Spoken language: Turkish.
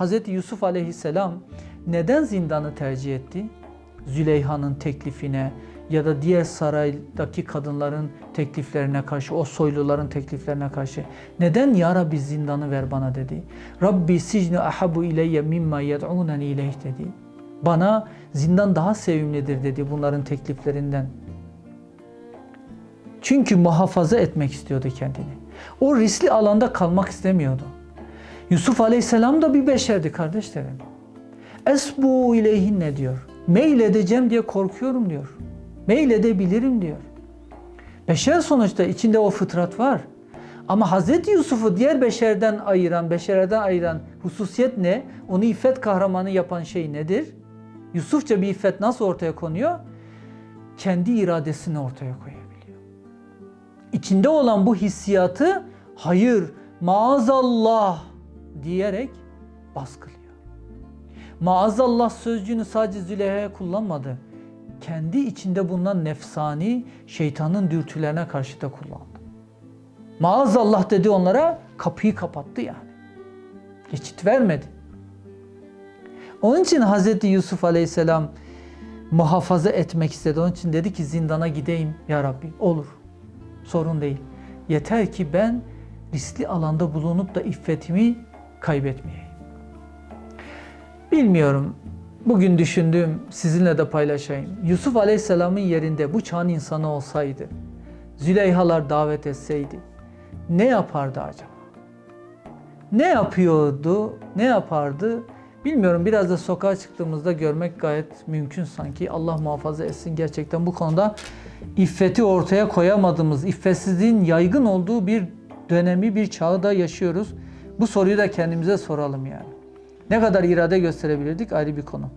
Hz. Yusuf aleyhisselam neden zindanı tercih etti? Züleyha'nın teklifine ya da diğer saraydaki kadınların tekliflerine karşı, o soyluların tekliflerine karşı neden ya Rabbi zindanı ver bana dedi. Rabbi sicnu ahabu ileyye mimma yed'uneni ileyh dedi. Bana zindan daha sevimlidir dedi bunların tekliflerinden. Çünkü muhafaza etmek istiyordu kendini. O riskli alanda kalmak istemiyordu. Yusuf Aleyhisselam da bir beşerdi kardeşlerim. Esbu ileyhinne diyor. Meyil edeceğim diye korkuyorum diyor. Meyil edebilirim diyor. Beşer sonuçta içinde o fıtrat var. Ama Hz. Yusuf'u diğer beşerden ayıran, beşerden ayıran hususiyet ne? Onu iffet kahramanı yapan şey nedir? Yusufça bir iffet nasıl ortaya konuyor? Kendi iradesini ortaya koyabiliyor. İçinde olan bu hissiyatı hayır, maazallah diyerek baskılıyor. Maazallah sözcüğünü sadece Züleyha'ya kullanmadı. Kendi içinde bulunan nefsani şeytanın dürtülerine karşı da kullandı. Maazallah dedi onlara kapıyı kapattı yani. Geçit vermedi. Onun için Hz. Yusuf Aleyhisselam muhafaza etmek istedi. Onun için dedi ki zindana gideyim ya Rabbi. Olur. Sorun değil. Yeter ki ben riskli alanda bulunup da iffetimi kaybetmeyeyim. Bilmiyorum. Bugün düşündüğüm sizinle de paylaşayım. Yusuf Aleyhisselam'ın yerinde bu çağın insanı olsaydı, Züleyhalar davet etseydi ne yapardı acaba? Ne yapıyordu? Ne yapardı? Bilmiyorum. Biraz da sokağa çıktığımızda görmek gayet mümkün sanki. Allah muhafaza etsin gerçekten bu konuda iffeti ortaya koyamadığımız, iffetsizliğin yaygın olduğu bir dönemi, bir çağı da yaşıyoruz. Bu soruyu da kendimize soralım yani. Ne kadar irade gösterebilirdik ayrı bir konu.